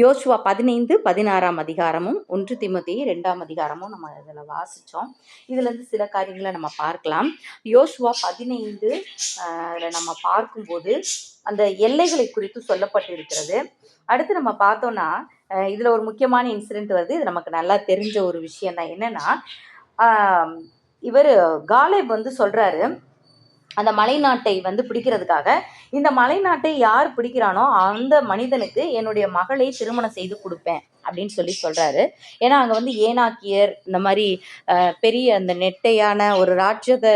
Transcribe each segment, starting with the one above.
யோசுவா பதினைந்து பதினாறாம் அதிகாரமும் ஒன்று திமுத்தி ரெண்டாம் அதிகாரமும் நம்ம இதில் வாசித்தோம் இதுலேருந்து சில காரியங்களை நம்ம பார்க்கலாம். யோசுவா பதினைந்து அதில் நம்ம பார்க்கும்போது அந்த எல்லைகளை குறித்து சொல்லப்பட்டிருக்கிறது. அடுத்து நம்ம பார்த்தோன்னா இதில் ஒரு முக்கியமான இன்சிடென்ட் வருது. இது நமக்கு நல்லா தெரிஞ்ச ஒரு விஷயம் தான் என்னென்னா இவர் காலேப் வந்து சொல்கிறாரு அந்த மலைநாட்டை வந்து பிடிக்கிறதுக்காக. இந்த மலைநாட்டை யார் பிடிக்கிறானோ அந்த மனிதனுக்கு என்னுடைய மகளை திருமணம் செய்து கொடுப்பேன் அப்படின்னு சொல்லி சொல்கிறாரு ஏன்னா அங்கே வந்து ஏனாக்கியர் இந்த மாதிரி பெரிய அந்த நெட்டையான ஒரு ராட்சத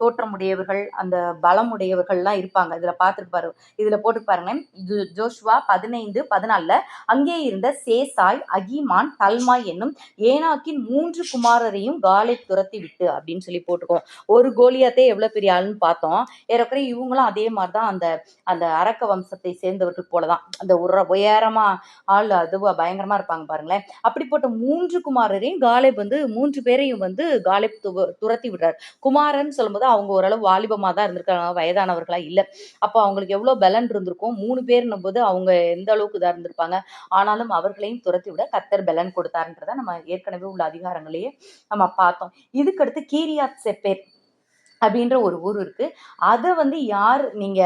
தோற்றமுடையவர்கள் அந்த பலமுடையவர்கள்லாம் இருப்பாங்க. இதில் பார்த்துருப்பாரு இதில் போட்டு பாருங்க. இது ஜோஷ்வா பதினைந்து பதினாலில் அங்கே இருந்த சேசாய் அகிமான் தல்மாய் என்னும் ஏனாக்கின் மூன்று குமாரரையும் காலை துரத்தி விட்டு அப்படின்னு சொல்லி போட்டுக்கோம் ஒரு கோலியாத்தே எவ்வளோ பெரிய ஆளுன்னு பார்த்தோம். ஏறக்குறைய இவங்களும் அதே மாதிரி தான் அந்த அந்த அரக்க வம்சத்தை சேர்ந்தவர்கள் போல தான் அந்த உர உயரமா ஆள் அதுவா பயங்கரமா இருப்பாங்க பாருங்களேன். அப்படிப்பட்ட மூன்று குமாரரையும் காலேப் வந்து மூன்று பேரையும் வந்து காலேப் துரத்தி விடுறார். குமாரன் சொல்லும்போது அவங்க ஓரளவு வாலிபமாக தான் இருந்திருக்காங்க வயதானவர்களா இல்லை. அப்போ அவங்களுக்கு எவ்வளோ பலன் இருந்திருக்கும்? மூணு பேர்னும் போது அவங்க எந்த அளவுக்கு இதாக இருந்திருப்பாங்க? ஆனாலும் அவர்களையும் துரத்தி விட கத்தர் பலன் கொடுத்தாருன்றதை நம்ம ஏற்கனவே உள்ள அதிகாரங்களையே நம்ம பார்த்தோம். இதுக்கடுத்து கீரியாத் செப்பேர். அப்படின்ற ஒரு ஊர் இருக்கு. அதை வந்து யார் நீங்க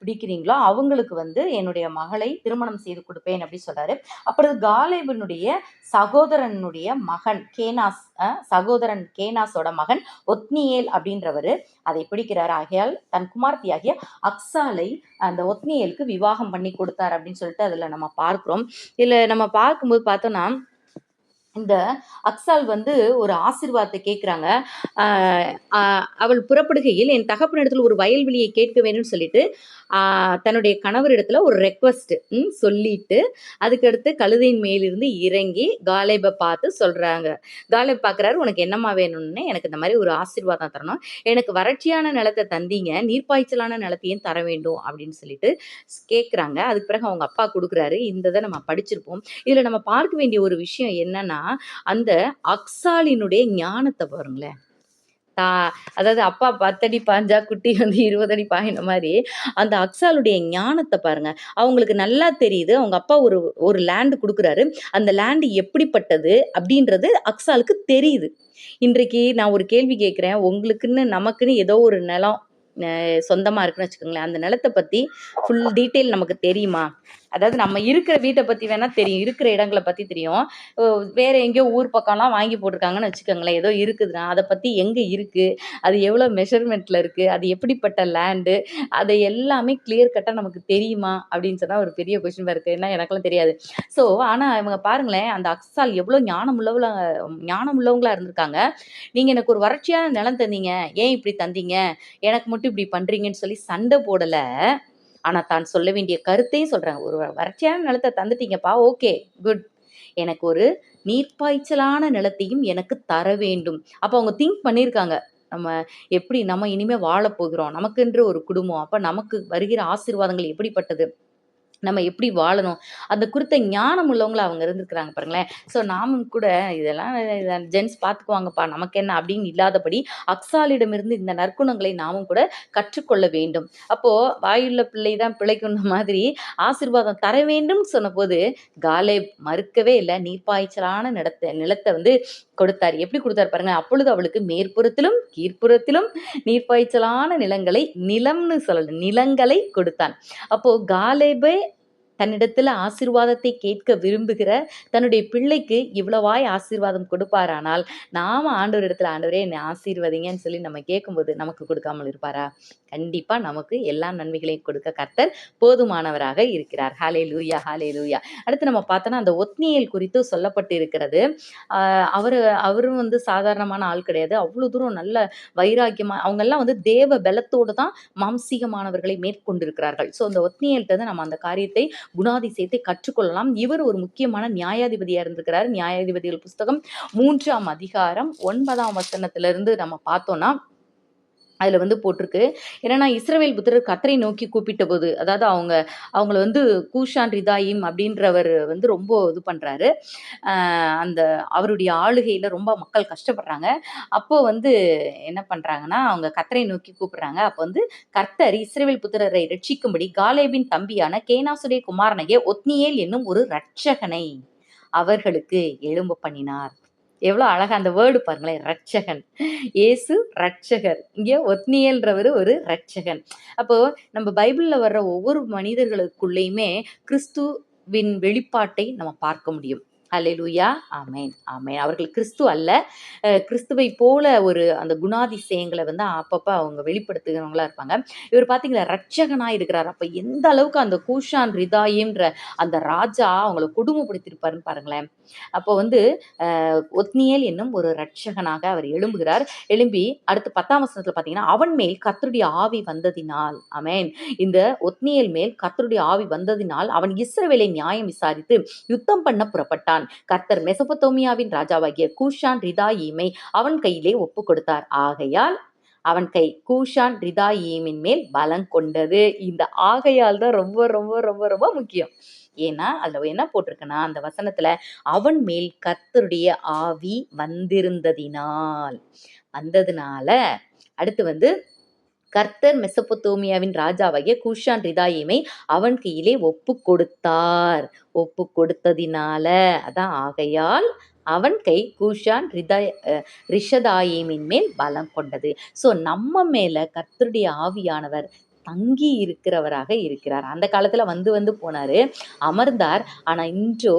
பிடிக்கிறீங்களோ அவங்களுக்கு வந்து என்னுடைய மகளை திருமணம் செய்து கொடுப்பேன் அப்படின்னு சொல்றாரு. அப்பொழுது காலேபனுடைய சகோதரனுடைய மகன் கேனாஸ் சகோதரன் கேனாஸோட மகன் ஒத்னியேல் அப்படின்றவர் அதை பிடிக்கிறார். ஆகையால் தன் குமார்த்தியாகிய அக்ஸாலை அந்த ஒத்னியேலுக்கு விவாகம் பண்ணி கொடுத்தார் அப்படின்னு சொல்லிட்டு அதில் நம்ம பார்க்குறோம். இதில் நம்ம பார்க்கும்போது பார்த்தோன்னா இந்த அக்சால் வந்து ஒரு ஆசிர்வாதத்தை கேட்குறாங்க அவள் புறப்படுகையில் என் தகப்பனிடத்தில் ஒரு வயல்வெளியை கேட்க வேணும்னு சொல்லிட்டு தன்னுடைய கணவரிடத்துல ஒரு ரெக்வஸ்ட் சொல்லிட்டு அதுக்கடுத்து கழுதையின் மேலிருந்து இறங்கி காலேபை பார்த்து சொல்றாங்க. காலேப் பார்க்குறாரு உனக்கு என்னம்மா வேணும்னு? எனக்கு இந்த மாதிரி ஒரு ஆசீர்வாதம் தரணும். எனக்கு வறட்சியான நிலத்தை தந்தீங்க. நீர்ப்பாய்ச்சலான நிலத்தையும் தர வேண்டும். அப்படின்னு சொல்லிட்டு கேட்குறாங்க அதுக்கு பிறகு அவங்க அப்பா கொடுக்குறாரு. இந்த இதை நம்ம படிச்சிருப்போம். இதில் நம்ம பார்க்க வேண்டிய ஒரு விஷயம் என்னன்னா அந்த அக்சாலினுடைய ஞானத்தை பாருங்களேன். தா அதாவது அப்பா பத்தடி பாஞ்சா குட்டி வந்து இருபது அடி பாயின மாதிரி அந்த அக்சாலுடைய ஞானத்தை பாருங்க. அவங்களுக்கு நல்லா தெரியுது. அவங்க அப்பா ஒரு ஒரு லேண்டு கொடுக்குறாரு. அந்த லேண்டு எப்படிப்பட்டது அப்படின்றது அக்சாலுக்கு தெரியுது. இன்றைக்கு நான் ஒரு கேள்வி கேட்குறேன். உங்களுக்குன்னு நமக்குன்னு ஏதோ ஒரு நிலம் அஹ் சொந்தமா இருக்குன்னு வச்சுக்கோங்களேன். அந்த நிலத்தை பத்தி ஃபுல் டீட்டெயில் நமக்கு தெரியுமா? அதாவது நம்ம இருக்கிற வீட்டை பத்தி வேணா தெரியும் இருக்கிற இடங்களை பத்தி தெரியும். வேறு வேற எங்கேயோ ஊர் பக்கம்லாம் வாங்கி போட்டிருக்காங்கன்னு வச்சுக்கோங்களேன். ஏதோ இருக்குதுன்னா அதை பத்தி எங்க இருக்கு? அது எவ்வளோ மெஷர்மெண்ட்ல இருக்கு? அது எப்படிப்பட்ட லேண்டு அதை எல்லாமே கிளியர் கட்டாக நமக்கு தெரியுமா? அப்படின்னு சொன்னா ஒரு பெரிய கொஸ்டின் இருக்கு ஏன்னா எனக்கெல்லாம் தெரியாது. ஸோ ஆனா இவங்க பாருங்களேன் அந்த அக்ஸால் எவ்வளோ ஞானம் உள்ளவள ஞானம் உள்ளவங்களா இருந்திருக்காங்க. நீங்க எனக்கு ஒரு வறட்சியான நிலம் தந்தீங்க. ஏன் இப்படி தந்தீங்க? எனக்கு மட்டும் இப்படி பண்றீங்கன்னு சொல்லி சண்டை போடல. ஆனால் தான் சொல்ல வேண்டிய கருத்தையும் சொல்கிறாங்க ஒரு வறட்சியான நிலத்தை தந்துட்டீங்கப்பா ஓகே குட். எனக்கு ஒரு நீர்ப்பாய்ச்சலான நிலத்தையும் எனக்கு தர வேண்டும். அப்போ அவங்க திங்க் பண்ணியிருக்காங்க. நம்ம எப்படி நம்ம இனிமே வாழப்போகிறோம் நமக்கென்று ஒரு குடும்பம். அப்போ நமக்கு வருகிற ஆசீர்வாதங்கள் எப்படிப்பட்டது? நம்ம எப்படி வாழணும்? அந்த குறித்த ஞானம் உள்ளவங்களை அவங்க இருந்திருக்கிறாங்க பாருங்களேன். ஸோ நாமும் கூட இதெல்லாம் ஜென்ஸ் பார்த்துக்குவாங்கப்பா நமக்கு என்ன அப்படின்னு இல்லாதபடி அக்ஸாலிடமிருந்து இந்த நற்குணங்களை நாமும் கூட கற்றுக்கொள்ள வேண்டும். அப்போது வாயுள்ள பிள்ளை தான் பிழைக்குன்ற மாதிரி ஆசீர்வாதம் தர வேண்டும் சொன்னபோது காலே மறுக்கவே இல்லை. நீர்ப்பாய்ச்சலான நிலத்தை நிலத்தை வந்து கொடுத்தார். எப்படி கொடுத்தார் பாருங்க அப்பொழுது அவளுக்கு மேற்புறத்திலும் கீழ்ப்புறத்திலும் நீர்ப்பாய்ச்சலான நிலங்களை நிலம்னு சொல்லல நிலங்களை கொடுத்தான். அப்போ காலேபே தன்னிடத்துல ஆசீர்வாதத்தை கேட்க விரும்புகிற தன்னுடைய பிள்ளைக்கு இவ்வளவாய் ஆசீர்வாதம் கொடுப்பாரானால் நாம ஆண்டவர் இடத்துல ஆண்டவரே என்னை ஆசீர்வதிங்கன்னு சொல்லி நம்ம கேட்கும்போது நமக்கு கொடுக்காமல் இருப்பாரா? கண்டிப்பா நமக்கு எல்லா நன்மைகளையும் கொடுக்க கர்த்தர் போதுமானவராக இருக்கிறார். ஹாலே லூயா ஹாலே லூயா அடுத்து நம்ம பார்த்தோன்னா அந்த ஒத்னியல் குறித்து சொல்லப்பட்டு இருக்கிறது அவர் அவரும் வந்து சாதாரணமான ஆள் கிடையாது. அவ்வளோ தூரம் நல்ல வைராக்கியமா அவங்கெல்லாம் வந்து தேவ பலத்தோடு தான் மாம்சீகமானவர்களை மேற்கொண்டிருக்கிறார்கள். ஸோ அந்த ஒத்னியல்கிட்ட நம்ம அந்த காரியத்தை குணாதிசயத்தை கற்றுக்கொள்ளலாம். இவர் ஒரு முக்கியமான நியாயாதிபதியாக இருந்திருக்கிறார். நியாயாதிபதிகள் புஸ்தகம் மூன்றாம் அதிகாரம் ஒன்பதாம் வசனத்திலிருந்து நம்ம பார்த்தோம்னா அதில் வந்து போட்டிருக்கு. ஏன்னா இஸ்ரவேல் புத்திரர் கத்தரை நோக்கி கூப்பிட்ட போது அதாவது அவங்க அவங்கள வந்து கூஷான் ரிதாயிம் அப்படின்றவர் வந்து ரொம்ப இது பண்ணுறாரு அந்த அவருடைய ஆளுகையில் ரொம்ப மக்கள் கஷ்டப்படுறாங்க. அப்போ வந்து என்ன பண்ணுறாங்கன்னா அவங்க கத்தரை நோக்கி கூப்பிடுறாங்க. அப்போ வந்து கர்த்தர் இஸ்ரவேல் புத்திரரை ரட்சிக்கும்படி காலேபின் தம்பியான கேனாசுடைய குமாரனையே ஒத்னியேல் என்னும் ஒரு ரட்சகனை அவர்களுக்கு எழும்ப பண்ணினார். எவ்வளோ அழகா அந்த வேர்டு பாருங்களேன் ரட்சகன் ஏசு ரட்சகர் இங்கே ஒத்னியல்ன்றவர் ஒரு ரட்சகன் அப்போ நம்ம பைபிளில் வர்ற ஒவ்வொரு மனிதர்களுக்குள்ளேயுமே கிறிஸ்துவின் வெளிப்பாட்டை நம்ம பார்க்க முடியும். அல்லேலூயா ஆமேன் ஆமேன். அவர்கள் கிறிஸ்து அல்ல. கிறிஸ்துவை போல ஒரு அந்த குணாதிசயங்களை வந்து அப்பப்போ அவங்க வெளிப்படுத்துகிறவங்களா இருப்பாங்க. இவர் பார்த்தீங்களா ரட்சகனாக இருக்கிறார். அப்போ எந்த அளவுக்கு அந்த கூஷான் ரிதாயின்ற அந்த ராஜா அவங்கள கொடுமைப்படுத்தியிருப்பாருன்னு பாருங்களேன். அப்போ வந்து ஒத்னியல் என்னும் ஒரு ரட்சகனாக அவர் எழும்புகிறார். எழும்பி அடுத்து பத்தாம் வசனத்தில் பார்த்தீங்கன்னா அவன் மேல் கத்தருடைய ஆவி வந்ததினால் அமேன் இந்த ஒத்னியல் மேல் கத்தருடைய ஆவி வந்ததினால் அவன் இஸ்ரவேலை நியாயம் விசாரித்து யுத்தம் பண்ண புறப்பட்டான். கொண்டான். கர்த்தர் மெசபத்தோமியாவின் ராஜாவாகிய கூஷான் ரிதாயீமை அவன் கையிலே ஒப்பு கொடுத்தார். ஆகையால் அவன் கை கூஷான் ரிதாயீமின் மேல் பலம் கொண்டது. இந்த ஆகையால் தான் ரொம்ப ரொம்ப ரொம்ப ரொம்ப முக்கியம். ஏன்னா அதுல என்ன போட்டிருக்குன்னா அந்த வசனத்துல அவன் மேல் கர்த்தருடைய ஆவி வந்திருந்ததினால் வந்ததுனால அடுத்து வந்து கர்த்தர் மெசப்பொத்தோமியாவின் ராஜாவாகிய குஷான் ரிதாயிமை அவன் கையிலே ஒப்பு கொடுத்தார். ஒப்பு கொடுத்ததினால அதான் ஆகையால் அவன் கை கூஷான் ரிதாய் ரிஷதாயிமின் மேல் பலம் கொண்டது. ஸோ நம்ம மேல கர்த்தருடைய ஆவியானவர் தங்கி இருக்கிறவராக இருக்கிறார். அந்த காலத்துல வந்து வந்து போனாரு. அமர்ந்தார். ஆனா இன்றோ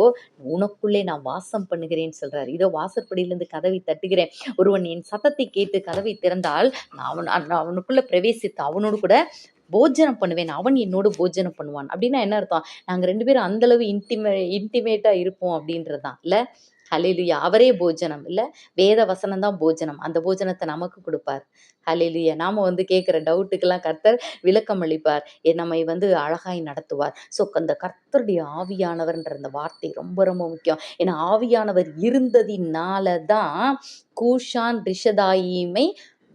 உனக்குள்ளே நான் வாசம் பண்ணுகிறேன்னு சொல்றாரு. இதோ வாசற்படியிலிருந்து கதவை தட்டுகிறேன். ஒருவன் என் சத்தத்தை கேட்டு கதவை திறந்தால் நான் அவன் அவனுக்குள்ள பிரவேசித்து அவனோடு கூட போஜனம் பண்ணுவேன். அவன் என்னோடு போஜனம் பண்ணுவான். அப்படின்னா என்ன அர்த்தம்? நாங்கள் ரெண்டு பேரும் அந்தளவு இன்டிமே இன்டிமேட்டாக இருப்போம் அப்படின்றது தான் இல்லை? ஹலிலுயா அவரே போஜனம். இல்லை வேத வசனம் தான் போஜனம். அந்த போஜனத்தை நமக்கு கொடுப்பார். ஹலிலுயா நாம் வந்து கேட்குற டவுட்டுக்கெல்லாம் கர்த்தர் விளக்கம் அளிப்பார். நம்மை வந்து அழகாய் நடத்துவார். ஸோ அந்த கர்த்தருடைய ஆவியானவர்ன்ற அந்த வார்த்தை ரொம்ப ரொம்ப முக்கியம். ஏன்னா ஆவியானவர் இருந்ததினால தான் கூஷான் ரிஷதாயிமை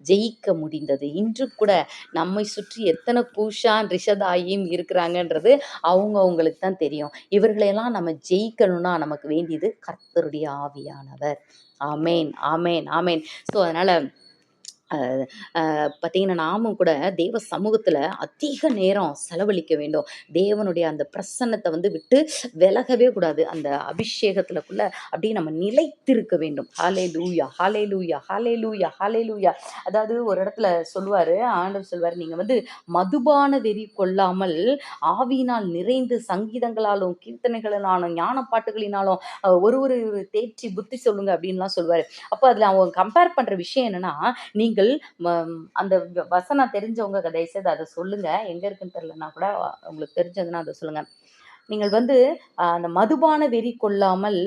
ஜெயிக்க முடிந்தது. இன்று கூட நம்மை சுற்றி எத்தனை கூஷான் ரிஷதாயும் இருக்கிறாங்கன்றது அவங்க அவங்களுக்கு தான் தெரியும். இவர்களையெல்லாம் நம்ம ஜெயிக்கணும்னா நமக்கு வேண்டியது கர்த்தருடைய ஆவியானவர். ஆமேன் ஆமேன் ஆமேன். ஸோ அதனால் பார்த்தீங்கன்னா நாமும் கூட தேவ சமூகத்தில் அதிக நேரம் செலவழிக்க வேண்டும். தேவனுடைய அந்த பிரசன்னத்தை வந்து விட்டு விலகவே கூடாது. அந்த அபிஷேகத்துலக்குள்ள அப்படியே நம்ம நிலைத்திருக்க வேண்டும். ஹாலே லூயா ஹாலே லூயா ஹாலே லூயா ஹாலே லூயா அதாவது ஒரு இடத்துல சொல்லுவார் ஆண்டவர் சொல்வார் நீங்கள் வந்து மதுபான வெறி கொள்ளாமல் ஆவியினால் நிறைந்து சங்கீதங்களாலும் கீர்த்தனைகளினாலும் ஞான பாட்டுகளினாலும் ஒரு ஒரு தேற்றி புத்தி சொல்லுங்க அப்படின்லாம் சொல்லுவார். அப்போ அதில் அவங்க கம்பேர் பண்ணுற விஷயம் என்னென்னா நீங்கள் நீங்கள் அந்த வசனம் தெரிஞ்சவங்க தயவுசெய்து அதை சொல்லுங்க. எங்க இருக்குன்னு தெரியலன்னா கூட உங்களுக்கு தெரிஞ்சதுன்னா அதை சொல்லுங்க. நீங்கள் வந்து அந்த மதுபான வெறி கொள்ளாமல்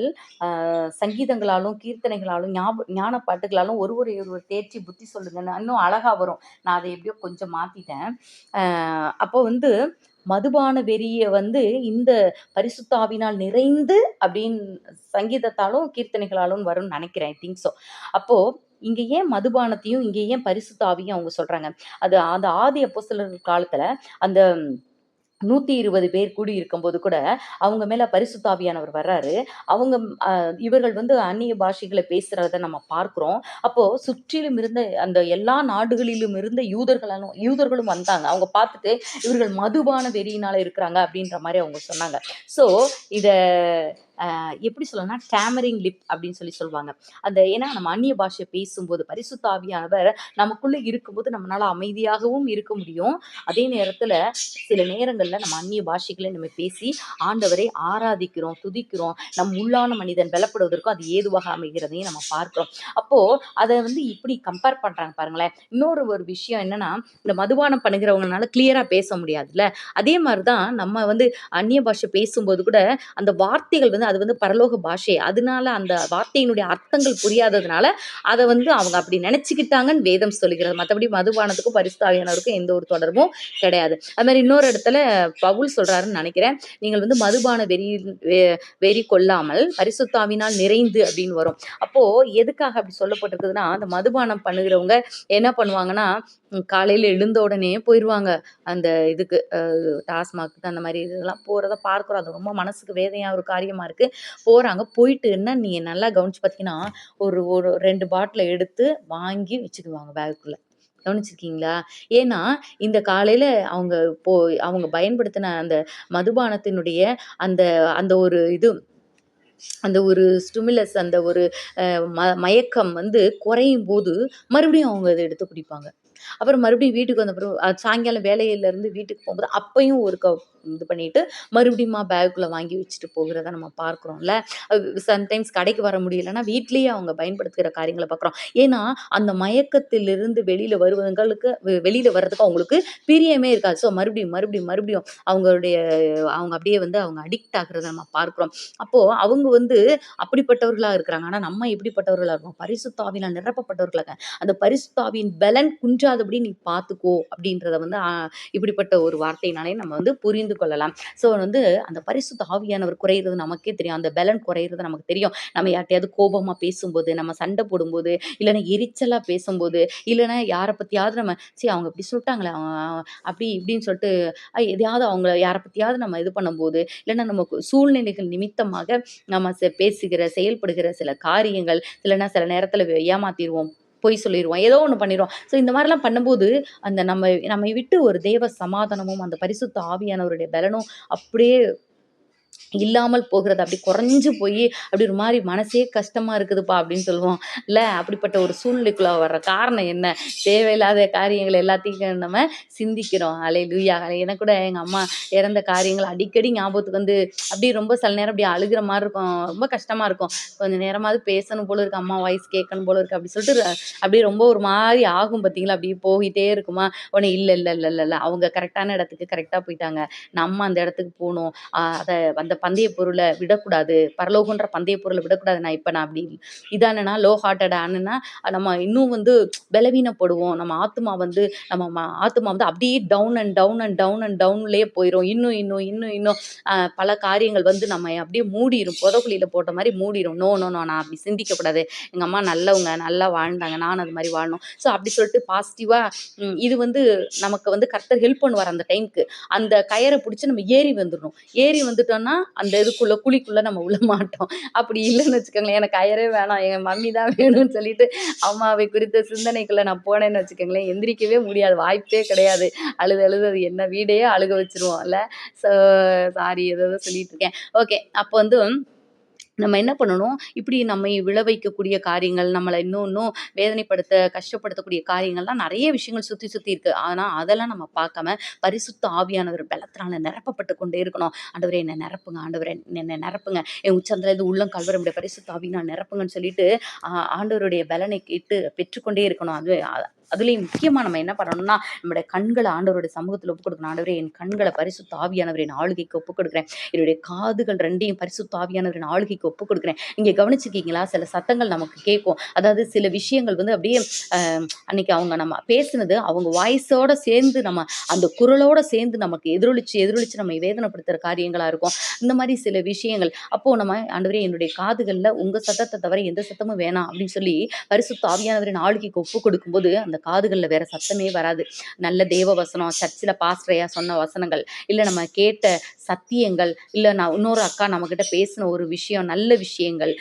சங்கீதங்களாலும் கீர்த்தனைகளாலும் ஞாப ஞான பாட்டுகளாலும் ஒரு ஒரு ஒரு தேர்ச்சி புத்தி சொல்லுங்கன்னு இன்னும் அழகா வரும். நான் அதை எப்படியோ கொஞ்சம் மாத்திட்டேன். அப்போ வந்து மதுபான வெறியை வந்து இந்த பரிசுத்தாவினால் நிறைந்து அப்படின்னு சங்கீதத்தாலும் கீர்த்தனைகளாலும் வரும்னு நினைக்கிறேன். ஐ திங்க் ஸோ அப்போது இங்கே ஏன் மதுபானத்தையும் இங்கே ஏன் பரிசுத்தாவியும் அவங்க சொல்றாங்க? அது அந்த ஆதி அப்போஸ்தலர்கள் காலத்துல அந்த நூற்றி இருபது பேர் கூடி இருக்கும்போது கூட அவங்க மேலே பரிசுத்தாவியானவர் வர்றாரு. அவங்க இவர்கள் வந்து அந்நிய பாஷைகளை பேசுகிறத நம்ம பார்க்குறோம். அப்போது சுற்றிலும் இருந்த அந்த எல்லா நாடுகளிலும் இருந்த யூதர்களும் யூதர்களும் வந்தாங்க. அவங்க பார்த்துட்டு இவர்கள் மதுபான வெறியினால் இருக்கிறாங்க அப்படின்ற மாதிரி அவங்க சொன்னாங்க. ஸோ இதை எப்படி சொல்லணும்னா டேமரிங் லிப் அப்படின்னு சொல்லி சொல்லுவாங்க. அந்த ஏன்னா நம்ம அந்நிய பாஷை பேசும்போது பரிசுத்தாவியானவர் நமக்குள்ளே இருக்கும்போது நம்மளால அமைதியாகவும் இருக்க முடியும். அதே நேரத்தில் சில நேரங்களில் நம்ம அந்நிய பாஷைகளை நம்ம பேசி ஆண்டவரை ஆராதிக்கிறோம் துதிக்கிறோம் நம் உள்ளான மனிதன் பலப்படுவதற்கும் அது ஏதுவாக அமைகிறதையும் நம்ம பார்க்கிறோம். அப்போது அதை வந்து இப்படி கம்பேர் பண்ணுறாங்க பாருங்களேன். இன்னொரு ஒரு விஷயம் என்னன்னா இந்த மதுபானம் பண்ணுகிறவங்கனால கிளியராக பேச முடியாதுல்ல? அதே மாதிரி தான் நம்ம வந்து அந்நிய பாஷை பேசும்போது கூட அந்த வார்த்தைகள் வந்து அது வந்து பரலோக பாஷை. அதனால அந்த வார்த்தையினுடைய அர்த்தங்கள் புரியாததுனால அதை வந்து அவங்க அப்படி நினச்சிக்கிட்டாங்கன்னு வேதம் சொல்லுகிறது. மற்றபடி மதுபானத்துக்கும் பரிசுத்தாவியானவருக்கும் எந்த ஒரு தொடர்பும் கிடையாது. அது மாதிரி இன்னொரு இடத்துல பவுல் சொல்றாருன்னு நினைக்கிறேன். நீங்கள் வந்து மதுபான வெறி வெ- வெறி கொள்ளாமல் பரிசுத்தாவினால் நிறைந்து அப்படின்னு வரும். அப்போ எதுக்காக அப்படி சொல்லப்பட்டிருக்குதுன்னா அந்த மதுபானம் பண்ணுகிறவங்க என்ன பண்ணுவாங்கன்னா காலையில் காலையில எழுந்த உடனே போயிடுவாங்க அந்த இதுக்கு டாஸ்மாக்கு அந்த மாதிரி இதெல்லாம் போகிறத பார்க்குறோம். அது ரொம்ப மனசுக்கு வேதையாக ஒரு காரியமாக இருக்குது போகிறாங்க போயிட்டு என்ன நீ நல்லா கவனிச்சு பார்த்தீங்கன்னா ஒரு ஒரு ரெண்டு பாட்டிலை எடுத்து வாங்கி வச்சுக்குவாங்க பேக்குள்ளே கவனிச்சிருக்கீங்களா? ஏன்னா இந்த காலையில் அவங்க போ அவங்க பயன்படுத்தின அந்த மதுபானத்தினுடைய அந்த அந்த ஒரு இது அந்த ஒரு ஸ்டிமுலஸ் அந்த ஒரு ம மயக்கம் வந்து குறையும் போது மறுபடியும் அவங்க அதை எடுத்து குடிப்பாங்க. அப்புறம் மறுபடியும் வீட்டுக்கு வந்த பிறகு அஹ், சாயங்காலம் வேலையிலேருந்து வீட்டுக்கு போகும்போது அப்பையும் ஒரு க இது பண்ணிட்டு மறுபடியுமா பேக்குள்ளே வாங்கி வச்சுட்டு போகிறத நம்ம பார்க்குறோம்ல. சம்டைம்ஸ் கடைக்கு வர முடியலன்னா வீட்லேயே அவங்க பயன்படுத்துகிற காரியங்களை பார்க்குறோம். ஏன்னா அந்த மயக்கத்திலிருந்து வெளியில் வருவங்களுக்கு வெளியில் வர்றதுக்கு அவங்களுக்கு பிரியமே இருக்காது. ஸோ மறுபடியும் மறுபடியும் மறுபடியும் அவங்களுடைய அவங்க அப்படியே வந்து அவங்க அடிக்ட் ஆகுறத நம்ம பார்க்குறோம். அப்போது அவங்க வந்து அப்படிப்பட்டவர்களாக இருக்கிறாங்க. ஆனால் நம்ம எப்படிப்பட்டவர்களாக இருக்கோம்? பரிசுத்தாவினால் நிரப்பப்பட்டவர்களாக. அந்த பரிசுத்தாவின் பலன் குன்றாதபடி நீ பார்த்துக்கோ அப்படின்றத வந்து இப்படிப்பட்ட ஒரு வார்த்தையினாலே நம்ம வந்து புரிந்து கொள்ளலாம். ஸோ வந்து அந்த பரிசுத்த ஆவியானவர் குறையிறது நமக்கே தெரியும். அந்த பலன் குறையிறது நமக்கு தெரியும். நம்ம யார்ட்டையாவது கோபமாக பேசும்போது நம்ம சண்டை போடும்போது இல்லைன்னா எரிச்சலாக பேசும்போது இல்லைன்னா யாரை பற்றியாவது நம்ம சரி அவங்க இப்படி சொல்லிட்டாங்களே அப்படி இப்படின்னு சொல்லிட்டு எதையாவது அவங்க யாரை பற்றியாவது நம்ம இது பண்ணும்போது இல்லைன்னா நம்ம சூழ்நிலைகள் நிமித்தமாக நம்ம செ- பேசுகிற செயல்படுகிற சில காரியங்கள் இல்லைன்னா சில நேரத்தில் ஏமாத்திடுவோம். பொய் சொல்லிடுவோம் ஏதோ ஒன்று பண்ணிடுவோம் ஸோ இந்த மாதிரிலாம் பண்ணும்போது அந்த நம்ம நம்மை விட்டு ஒரு தேவ சமாதானமும் அந்த பரிசுத்த ஆவியானவருடைய பலனும் அப்படியே இல்லாமல் போகிறது. அப்படி குறைஞ்சு போய் அப்படி ஒரு மாதிரி மனசே கஷ்டமாக இருக்குதுப்பா அப்படின்னு சொல்லுவோம். இல்லை அப்படிப்பட்ட ஒரு சூழ்நிலைக்குள்ள வர்ற காரணம் என்ன? தேவையில்லாத காரியங்கள் எல்லாத்தையும் நம்ம சிந்திக்கிறோம். அலை. லூயா எனக்கு கூட எங்கள் அம்மா இறந்த காரியங்கள் அடிக்கடி ஞாபகத்துக்கு வந்து அப்படியே ரொம்ப சில நேரம் அப்படியே அழுகிற மாதிரி இருக்கும். ரொம்ப கஷ்டமாக இருக்கும். கொஞ்சம் நேரமாவது பேசணும் போல இருக்கு. அம்மா வாய்ஸ் கேட்கணும் போல இருக்கு. அப்படி சொல்லிட்டு அப்படியே ரொம்ப ஒரு மாதிரி ஆகும் பார்த்தீங்களா? அப்படியே போயிட்டே இருக்குமா? உடனே இல்லை இல்லை இல்லை இல்லை இல்லை. அவங்க கரெக்டான இடத்துக்கு கரெக்டாக போயிட்டாங்க. நம்ம அந்த இடத்துக்கு போகணும். அதை அந்த பந்தய பொருளை விடக்கூடாது. பரலோகன்ற பந்தய பொருளை விடக்கூடாது. நான் இப்போ நான் அப்படி இதானனா லோ ஹார்ட்டட் நம்ம இன்னும் வந்து பலவீனப்படுவோம். நம்ம ஆத்மா வந்து நம்ம ஆத்மா வந்து அப்படியே down and down and down and டவுன்லேயே போயிடும் இன்னும் இன்னும் இன்னும் இன்னும் பல காரியங்கள் வந்து நம்ம அப்படியே மூடிடும் புதக்குழியில் போட்ட மாதிரி மூடிடும் நோ நோ நோ நான் அப்படி சிந்திக்கக்கூடாது. எங்கள் அம்மா நல்லவங்க நல்லா வாழ்ந்தாங்க. நான் அது மாதிரி வாழணும். ஸோ அப்படி சொல்லிட்டு பாசிட்டிவாக இது வந்து நமக்கு வந்து கரெக்டாக ஹெல்ப் பண்ணுவார் அந்த டைம்க்கு அந்த கயரை பிடிச்சி நம்ம ஏறி வந்துடணும் ஏறி வந்துட்டோம்னா அந்த இதுக்குள்ளே குழிக்குள்ளே நம்ம உள்ள மாட்டோம். அப்படி இல்லைன்னு வச்சுக்கோங்களேன். எனக்கு அயரே வேணாம். எங்கள் மம்மி தான் வேணும்னு சொல்லிட்டு அம்மாவை குறித்த சிந்தனைக்குள்ளே நான் போனேன்னு வச்சுக்கோங்களேன். எந்திரிக்கவே முடியாது. வாய்ப்பே கிடையாது. அழுது அழுது அது என்ன வீடையே அழுக வச்சிருவோம்ல. ஸோ சாரி ஏதோ ஏதோ சொல்லிட்டு இருக்கேன். ஓகே அப்போ வந்து நம்ம என்ன பண்ணணும்? இப்படி நம்மை விளை வைக்கக்கூடிய காரியங்கள் நம்மளை இன்னும் இன்னும் வேதனைப்படுத்த கஷ்டப்படுத்தக்கூடிய காரியங்கள்லாம் நிறைய விஷயங்கள் சுற்றி சுற்றி இருக்குது ஆனால் அதெல்லாம் நம்ம பார்க்காம பரிசுத்த ஆவியானவர் பலத்தினால நிரப்பப்பட்டு கொண்டே இருக்கணும். ஆண்டவரே என்னை நிரப்புங்க ஆண்டவரே என்னை நிரப்புங்க. என் உச்சந்திலேருந்து உள்ளம் கல்வரமுடைய பரிசுத்த ஆவியினால் நிரப்புங்கன்னு சொல்லிட்டு ஆண்டவருடைய பலனை கேட்டு பெற்றுக்கொண்டே இருக்கணும். அது அதுலேயும் முக்கியமாக நம்ம என்ன பண்ணணும்னா நம்மளுடைய கண்களை ஆண்டவருடைய சமூகத்தில் ஒப்பு கொடுக்கணும். ஆண்டவரே என் கண்களை பரிசுத்த ஆவியானவரின் ஆளுகைக்கு ஒப்பு கொடுக்குறேன். என்னுடைய காதுகள் ரெண்டையும் பரிசுத்த ஆவியானவரின் ஆளுகைக்கு ஒப்பு கொடுக்குறேன். இங்கே கவனிச்சிருக்கீங்களா சில சத்தங்கள் நமக்கு கேட்கும். அதாவது சில விஷயங்கள் வந்து அப்படியே அன்னைக்கு அவங்க நம்ம பேசுனது அவங்க வாய்ஸோட சேர்ந்து நம்ம அந்த குரலோட சேர்ந்து நமக்கு எதிரொலிச்சு எதிரொலிச்சு நம்ம வேதனைப்படுத்துகிற காரியங்களாக இருக்கும். இந்த மாதிரி சில விஷயங்கள். அப்போது நம்ம ஆண்டவரே என்னுடைய காதுகளில் உங்கள் சத்தத்தை தவிர எந்த சத்தமும் வேணாம் அப்படின்னு சொல்லி பரிசு தாவியானவரின் ஆளுகைக்கு ஒப்பு கொடுக்கும்போது அந்த காதுகளில் வேற சத்தமே வராது. நல்ல தேவ வசனம் சர்ச்சில் பாஸ்டரையா சொன்ன வசனங்கள் இல்லை நம்ம கேட்ட சத்தியங்கள் இல்லை நான் இன்னொரு அக்கா நம்மக்கிட்ட பேசின ஒரு விஷயம் நல்ல விஷயங்கள்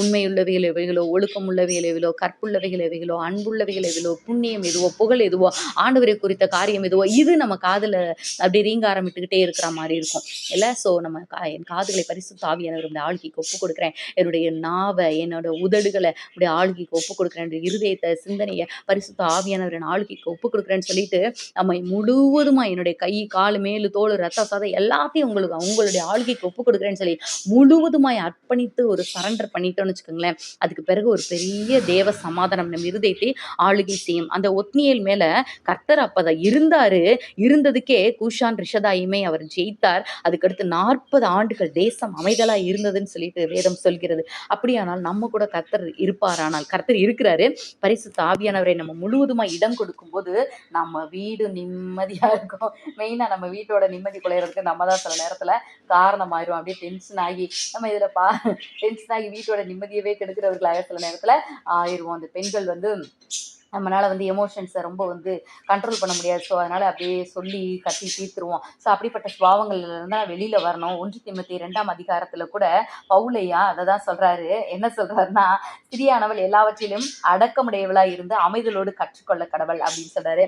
உண்மையுள்ளவைகள் எவைகளோ ஒழுக்கம் உள்ளவைகள் எவைகளோ கற்புள்ளவைகள் எவைகளோ அன்புள்ளவைகள் எவைகளோ புண்ணியம் எதுவோ புகழ் எதுவோ ஆண்டவரை குறித்த காரியம் எதுவோ இது நம்ம காதில் அப்படி ரீங்க ஆரம்பிட்டுக்கிட்டே இருக்கிற மாதிரி இருக்கும். இல்லை ஸோ நம்ம கா என் காதுகளை பரிசுத்த ஆவியானவருடைய ஆளுகைக்கு ஒப்பு கொடுக்குறேன். என்னுடைய நாவை என்னோட உதடுகளை உடைய ஆளுகைக்கு ஒப்பு கொடுக்குறேன். என்னுடைய இருதயத்தை சிந்தனையை பரிசுத்த ஆவியானவரின் ஆளுகைக்கு ஒப்பு கொடுக்குறேன்னு சொல்லிட்டு நம்மை முழுவதுமாக என்னுடைய கை கால் மேலு தோல் ரத்த சதை எல்லாத்தையும் உங்களுக்கு அவங்களுடைய ஆளுகைக்கு ஒப்பு கொடுக்குறேன்னு சொல்லி முழுவதுமாய் அர்ப்பணித்து ஒரு சரண்டர் பண்ணிட்டோம்னு வச்சுக்கோங்களேன். அதுக்கு பிறகு ஒரு பெரிய தேவ சமாதானம் நம்ம இருதயத்தை ஆளுகை செய்யும். அந்த ஒத்னியல் மேல கர்த்தர் அப்பதான் இருந்தாரு. இருந்ததுக்கே கூஷான் ரிஷதாயுமே அவர் ஜெயித்தார். அதுக்கடுத்து நாற்பது ஆண்டுகள் தேசம் அமைதலா இருந்ததுன்னு சொல்லிட்டு வேதம் சொல்கிறது. அப்படியானால் நம்ம கூட கர்த்தர் இருப்பார் ஆனால் கர்த்தர் இருக்கிறாரு. பரிசுத்த தாவியானவரை நம்ம முழுவதுமா இடம் கொடுக்கும்போது நம்ம வீடு நிம்மதியா இருக்கும். மெயினா நம்ம வீட்டோட நிம்மதி குலையறதுக்கு நம்ம தான் சில நேரத்துல காரணமாயிரும் அப்படியே டென்ஷன் ஆகி நம்ம இதுல பா டென்ஷன் ஆகி வீட்டோட நிம்மதியவே கெடுக்கிறவர்களாக சில நேரத்துல ஆயிடுவோம் அந்த பெண்கள் வந்து நம்மளால் வந்து எமோஷன்ஸை ரொம்ப வந்து கண்ட்ரோல் பண்ண முடியாது. ஸோ அதனால் அப்படியே சொல்லி கத்தி தீர்த்துருவோம். ஸோ அப்படிப்பட்ட சுபாவங்கள்ல இருந்தால் வெளியில் வரணும். ஒன்று திமுத்தி ரெண்டாம் அதிகாரத்தில் கூட பவுலையா அதை தான் சொல்கிறாரு என்ன சொல்கிறாருன்னா ஸ்திரியானவள் எல்லாவற்றிலும் அடக்கமுடையவளாக இருந்து அமைதலோடு கற்றுக்கொள்ள கடவுள் அப்படின்னு சொல்கிறாரு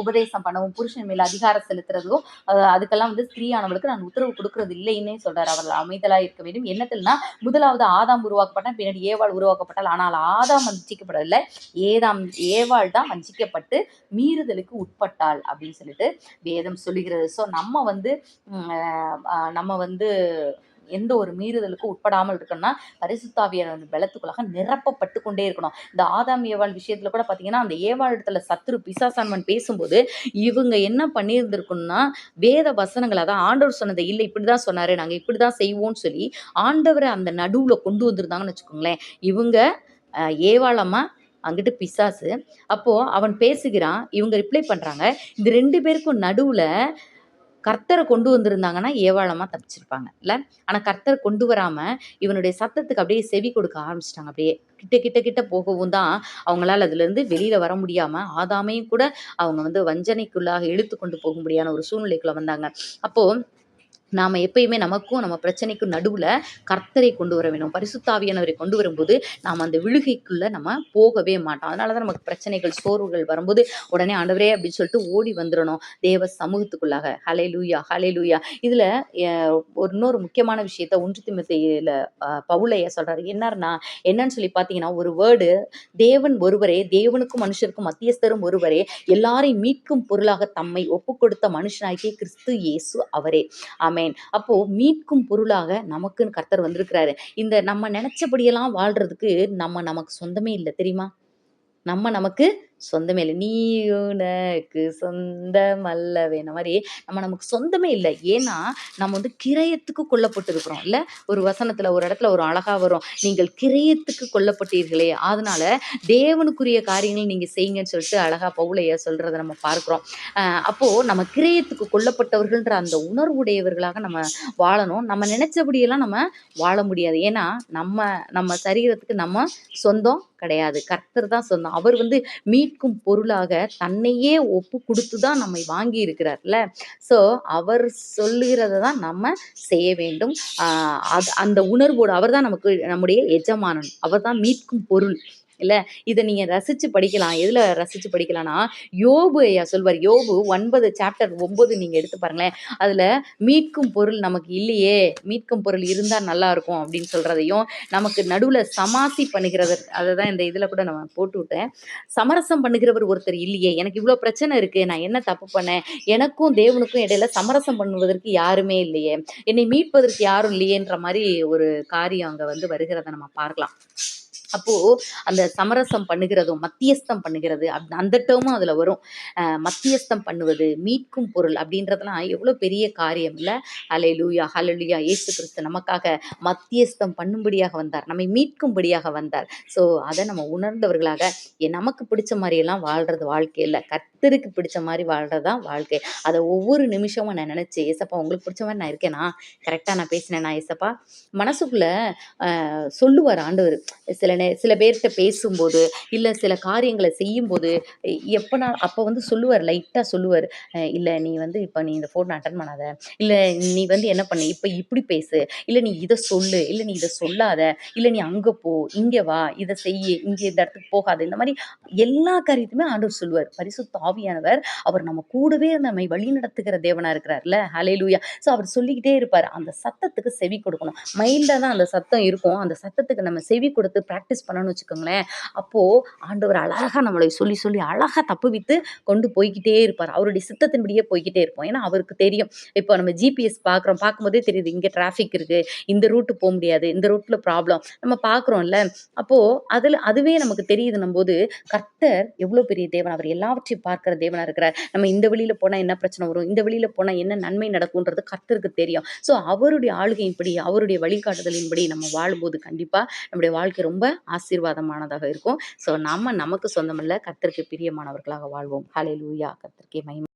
உபதேசம் பண்ணவும் புருஷன் மேலே அதிகாரம் செலுத்துறதும் அதுக்கெல்லாம் வந்து ஸ்திரியானவளுக்கு நான் உத்தரவு கொடுக்கறது இல்லைன்னே சொல்கிறார் அவர்கள் அமைதலாக இருக்க வேண்டும். என்னத்தில்னா முதலாவது ஆதாம் உருவாக்கப்பட்டால் பின்னாடி ஏவாள் உருவாக்கப்பட்டால் ஆனால் ஆதாம் வஞ்சிக்கப்படவில்லை ஏதாம் ஏவாள் தான் வஞ்சிக்கப்பட்டு மீறுதலுக்கு உட்பட்டாள் அப்படின்னு சொல்லிட்டு வேதம் சொல்லுகிறது. ஸோ நம்ம வந்து நம்ம வந்து எந்த ஒரு மீறுதலுக்கும் உட்படாமல் இருக்கணும்னா பரிசுத்தாவியான பலத்துக்குள்ளாக நிரப்பப்பட்டு கொண்டே இருக்கணும். இந்த ஆதாம் ஏவாள் விஷயத்துல கூட பார்த்தீங்கன்னா அந்த ஏவாள் இடத்துல சத்துரு பிசாசான்மன் பேசும்போது இவங்க என்ன பண்ணியிருந்திருக்கணும்னா வேத வசனங்கள் அதான் ஆண்டவர் சொன்னதை இல்லை இப்படி தான் சொன்னாரு நாங்கள் இப்படி தான் செய்வோம்னு சொல்லி ஆண்டவரை அந்த நடுவில் கொண்டு வந்திருந்தாங்கன்னு வச்சுக்கோங்களேன். இவங்க ஏவாளமாக அங்கிட்டு பிசாசு. அப்போது அவன் பேசுகிறான் இவங்க ரிப்ளை பண்ணுறாங்க இந்த ரெண்டு பேருக்கும் நடுவில் கர்த்தரை கொண்டு வந்திருந்தாங்கன்னா ஏவாளமாக தப்பிச்சிருப்பாங்க. இல்லை? ஆனால் கர்த்தரை கொண்டு வராமல் இவனுடைய சத்தத்துக்கு அப்படியே செவி கொடுக்க ஆரம்பிச்சிட்டாங்க. அப்படியே கிட்ட கிட்ட கிட்ட போகவும் தான் அவங்களால அதுலேருந்து வெளியில் வர முடியாமல் ஆதாமையும் கூட அவங்க வந்து வஞ்சனைக்குள்ளாக இழுத்து கொண்டு போக முடியாத ஒரு சூழ்நிலைக்குள்ளே வந்தாங்க. அப்போது நாம் எப்பயுமே நமக்கும் நம்ம பிரச்சனைக்கும் நடுவில் கர்த்தரை கொண்டு வர வேணும். பரிசுத்தாவியானவரை கொண்டு வரும்போது நாம் அந்த விழுகைக்குள்ளே நம்ம போகவே மாட்டோம். அதனால தான் நமக்கு பிரச்சனைகள் சோர்வுகள் வரும்போது உடனே ஆண்டவரே அப்படின்னு சொல்லிட்டு ஓடி வந்துடணும். தேவ சமூகத்துக்குள்ளாக. ஹலே லூயா ஹலே லூயா இதில் ஒரு இன்னொரு முக்கியமான விஷயத்த ஒன்று திமுத்தையில் பவுலைய சொல்றாரு. என்னன்னா என்னன்னு சொல்லி பார்த்தீங்கன்னா ஒரு வேர்டு தேவன் ஒருவரே தேவனுக்கும் மனுஷருக்கும் மத்தியஸ்தரும் ஒருவரே எல்லாரையும் மீட்கும் பொருளாக தம்மை ஒப்பு கொடுத்த மனுஷனாகிய கிறிஸ்து இயேசு அவரே. ஆமேன். அப்போ மீட்கும் பொருளாக நமக்குன்னு கர்த்தர் வந்திருக்கிறாரு. இந்த நம்ம நினைச்சபடியெல்லாம் வாழ்றதுக்கு நம்ம நமக்கு சொந்தமே இல்லை தெரியுமா? நம்ம நமக்கு சொந்தமே இல்லை. நீ உனக்கு சொந்தம் அல்லவேன மாதிரி நம்ம நமக்கு சொந்தமே இல்லை. ஏன்னா நம்ம வந்து கிரயத்துக்கு கொல்லப்பட்டு இருக்கிறோம் ஒரு வசனத்தில் ஒரு இடத்துல ஒரு அழகாக வரும். நீங்கள் கிரயத்துக்கு கொல்லப்பட்டீர்களே. அதனால தேவனுக்குரிய காரியங்கள் நீங்கள் செய்யுங்கன்னு சொல்லிட்டு அழகா பவுலையா சொல்கிறத நம்ம பார்க்குறோம். அப்போது நம்ம கிரயத்துக்கு கொல்லப்பட்டவர்கள்ன்ற அந்த உணர்வுடையவர்களாக நம்ம வாழணும். நம்ம நினைச்சபடியெல்லாம் நம்ம வாழ முடியாது. ஏன்னா நம்ம நம்ம சரீரத்துக்கு நம்ம சொந்தம் கிடையாது. கர்த்தர் தான் சொந்தம். அவர் வந்து மீட் மீட்கும் பொருளாக தன்னையே ஒப்பு கொடுத்து தான் நம்மை வாங்கி இருக்கிறார்ல ஸோ அவர் சொல்லுகிறத தான் நம்ம செய்ய வேண்டும். ஆஹ் அது அந்த உணர்வோடு அவர் தான் நமக்கு நம்முடைய எஜமானன். அவர் தான் மீட்கும் பொருள். இல்லை? இதை நீங்கள் ரசிச்சு படிக்கலாம். எதில் ரசித்து படிக்கலாம்னா யோபு ஐயா சொல்வார். யோபு ஒன்பது சாப்டர் ஒன்பது நீங்கள் எடுத்து பாருங்களேன். அதில் மீட்கும் பொருள் நமக்கு இல்லையே. மீட்கும் பொருள் இருந்தால் நல்லா இருக்கும் அப்படின்னு சொல்றதையும் நமக்கு நடுவில் சமாசி பண்ணுகிறது அதை தான் இந்த இதில் கூட நம்ம போட்டு விட்டேன். சமரசம் பண்ணுகிறவர் ஒருத்தர் இல்லையே. எனக்கு இவ்வளோ பிரச்சனை இருக்குது நான் என்ன தப்பு பண்ணேன்? எனக்கும் தேவனுக்கும் இடையில சமரசம் பண்ணுவதற்கு யாருமே இல்லையே. என்னை மீட்பதற்கு யாரும் இல்லையேன்ற மாதிரி ஒரு காரியம் அங்கே வந்து வருகிறத நம்ம பார்க்கலாம். அப்போ அந்த சமரசம் பண்ணுகிறதும் மத்தியஸ்தம் பண்ணுகிறது அந்த டேர்மும் அதுல வரும். மத்தியஸ்தம் பண்ணுவது மீட்கும் பொருள் அப்படின்றதெல்லாம் எவ்வளவு பெரிய காரியம் இல்ல. அலை லூயா ஹலலுயா ஏசு கிறிஸ்து நமக்காக மத்தியஸ்தம் பண்ணும்படியாக வந்தார். நம்மை மீட்கும்படியாக வந்தார். ஸோ அதை நம்ம உணர்ந்தவர்களாக நமக்கு பிடிச்ச மாதிரியெல்லாம் வாழ்றது வாழ்க்கையில். இல்லை கத்தருக்கு பிடிச்ச மாதிரி வாழ்றது தான் வாழ்க்கை. அதை ஒவ்வொரு நிமிஷமும் நான் நினைச்சு ஏசப்பா உங்களுக்கு பிடிச்ச மாதிரி நான் இருக்கேனா? கரெக்டாக நான் பேசினேனா ஏசப்பா? மனசுக்குள்ள சொல்லுவார் ஆண்டவர். சில நே சில பேர்கிட்ட பேசும்போது இல்லை சில காரியங்களை செய்யும்போது எப்போ நான் அப்போ வந்து சொல்லுவார் லைட்டாக சொல்லுவார். இல்லை நீ வந்து இப்போ நீ இந்த ஃபோன் அட்டன் பண்ணாத. இல்லை நீ வந்து என்ன பண்ணு இப்போ இப்படி பேசு. இல்லை நீ இதை சொல்லு. இல்லை நீ இதை சொல்லாத. இல்லை நீ அங்கே போ இங்கே வா இதை செய்யு இங்கே இந்த இடத்துக்கு போகாத. இந்த மாதிரி எல்லா காரியத்தையுமே ஆண்டவர் சொல்லுவார். பரிசுத்த ஆவியானவர். அவர் நம்ம கூடவே நம்மை வழி நடத்துகிற தேவனா இருக்கிறார்ல. ஹலேலூயா ஸோ அவர் சொல்லிக்கிட்டே இருப்பார். அந்த சத்தத்துக்கு செவி கொடுக்கணும். மைண்டில் தான் அந்த சத்தம் இருக்கும். அந்த சத்தத்துக்கு நம்ம செவி கொடுத்து ப்ராக்டிஸ் பண்ணணும்னு வச்சுக்கோங்களேன். அப்போது ஆண்டவர் அழகாக நம்மளை சொல்லி சொல்லி அழகாக தப்புவித்து கொண்டு போய்க்கிட்டே இருப்பார். அவருடைய சித்தத்தின்படியே போய்கிட்டே இருப்போம். ஏன்னா அவருக்கு தெரியும். இப்போ நம்ம ஜிபிஎஸ் பார்க்குறோம். பார்க்கும்போதே தெரியுது இங்கே டிராஃபிக் இருக்குது இந்த ரூட்டு போக முடியாது. இந்த ரூட்டில் ப்ராப்ளம் நம்ம பார்க்குறோம்ல. அப்போது அதில் அதுவே நமக்கு தெரியுதுன்னும் போது கர்த்தர் எவ்வளோ பெரிய தேவன். அவர் எல்லாவற்றையும் பார்க்குற தேவனாக இருக்கிறார். நம்ம இந்த வழியில் போனால் என்ன பிரச்சனை வரும்? இந்த வழியில் போனால் என்ன நன்மை நடக்கும்ன்றது கர்த்தருக்கு தெரியும். ஸோ அவருடைய ஆளுகையின்படி அவருடைய வழிகாட்டுதலின்படி நம்ம வாழும்போது கண்டிப்பாக நம்முடைய வாழ்க்கை ரொம்ப ஆசீர்வாதமானதாக இருக்கும். ஸோ நம்ம நமக்கு சொந்தமல்ல கர்த்தருக்கு பிரியமானவர்களாக வாழ்வோம். ஹalleluya கர்த்தருக்கே மகிமை.